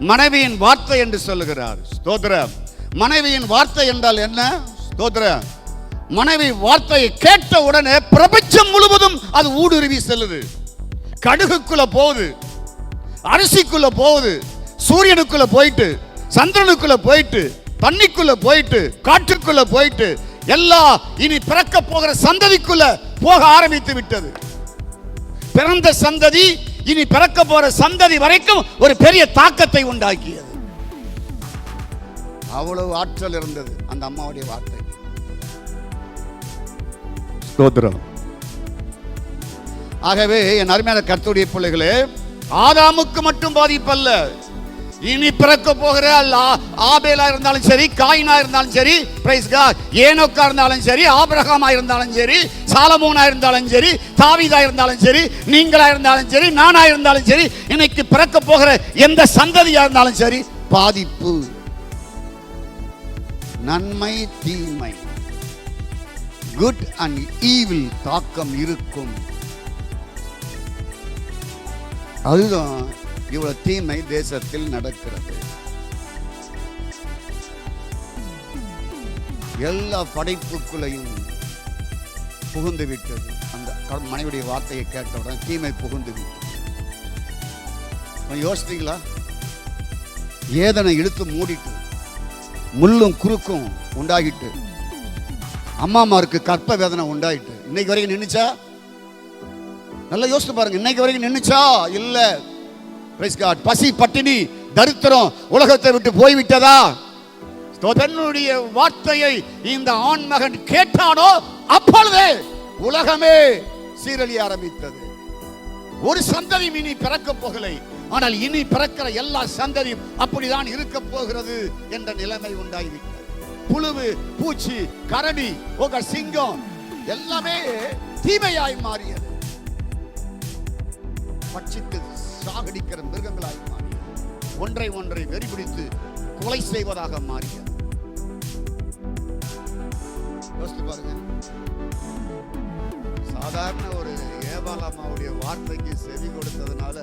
மனைவியின் வார்த்தை என்று சொல்லுகிறார். ஸ்தோத்திரம். மனைவியின் வார்த்தை என்றால் என்ன? ஸ்தோத்திரம். மனைவி வார்த்தையை கேட்ட உடனே பிரபஞ்சம் முழுவதும் அது ஊடுருவி செல்லுது. கடுகுக்குள்ள போகுது. அரிசிக்குள்ள போகுது. சூரியனுக்குள்ள போயிட்டு சந்திரனுக்குள்ள போயிட்டு தண்ணிக்குள்ள போயிட்டு காற்றுக்குள்ள போயிட்டு எல்லா இனி பிறக்க போகிற சந்ததிக்குள்ள போக ஆரம்பித்து விட்டது. பிறந்த சந்ததி இனி பிறக்க போற சந்ததி வரைக்கும் ஒரு பெரிய தாக்கத்தை உண்டாக்கியது. அவ்வளவு ஆற்றல் இருந்தது அந்த அம்மாவுடைய வார்த்தை. ஸ்தோத்திரம். ஆகவே என் அருமையான கர்த்தருடைய பிள்ளைகளே ஆதாமுக்கு மட்டும் பாதிப்பல்ல. இனி பிறக்க போகிற அல்லா. ஆபேலா இருந்தாலும் சரி காயினா இருந்தாலும் சரி பிரைஸ் காட் ஏனோக்கா இருந்தாலும் சரி ஆபிரகாமா இருந்தாலும் சரி சாலமோனா இருந்தாலும் சரி தாவிதா இருந்தாலும் சரி நீங்களா இருந்தாலும் சரி நானா இருந்தாலும் சரி இன்னைக்கு பிறக்க போகிற எந்த சந்ததியா இருந்தாலும் சரி பாதிப்பு. நன்மை தீமை. குட் அண்ட் ஈவில் தாக்கம் இருக்கும். அதுதான் இவ்வளவு தீமை தேசத்தில் நடக்கிறது. எல்லா படைப்புக்குள்ளையும் புகுந்து விட்டது அந்த மனைவிடைய வார்த்தையை வார்த்தையை கேட்டவுடன் தீமை புகுந்து விட்டது கொஞ்சம் யோசித்தீங்களா ஏதனை இழுத்து மூடிட்டு முள்ளும் குறுக்கும் உண்டாகிட்டு அம்மாமாருக்கு கற்ப வேதனை உண்டாயிட்டு இன்னைக்கு வரைக்கும் நின்னுச்சா? நல்லா யோசித்து பாருங்க இன்னைக்கு வரைக்கும் நின்னுச்சா? இல்ல. பசி பட்டினி தரித்திரம் உலகத்தை விட்டு போய்விட்டதா? தன்னுடைய வார்த்தையை இந்த ஆண் மகன் கேட்டானோ அப்பொழுதே உலகமே சீரழிய ஆரம்பித்தது. ஒரு சந்ததியும் இனி பிறக்க போகலை. ஆனால் இனி பிறக்கிற எல்லா சந்ததியும் அப்படிதான் இருக்க போகிறது என்ற நிலைமை உண்டாகிவிட்டது. புழுவு பூச்சி கரடி உங்க சிங்கம் எல்லாமே தீமையாய் மாறியது. பட்சித்து சாகடிக்கிற மிருகங்களாய் மாறி ஒன்றை ஒன்றை வெறிபிடித்து கொலை செய்வதாக மாறிய. யோசித்து பாருங்க. சாதாரண ஒரு ஏபாலம்மாவுடைய வார்த்தைக்கு செவி கொடுத்ததுனால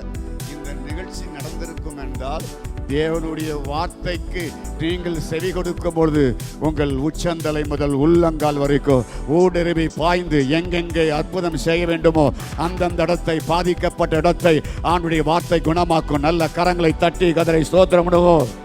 இந்த நிகழ்ச்சி நடந்திருக்கும் என்றால் தேவனுடைய வார்த்தைக்கு நீங்கள் செவி கொடுக்கும் பொழுது உங்கள் உச்சந்தலை முதல் உள்ளங்கால் வரைக்கும் ஊடுருவி பாய்ந்து எங்கெங்கே அற்புதம் செய்ய வேண்டுமோ அந்தந்த இடத்தை பாதிக்கப்பட்ட இடத்தை ஆண்டுடைய வார்த்தை குணமாக்கும். நல்ல கரங்களை தட்டி கதரை சோத்திரமிடுவோம்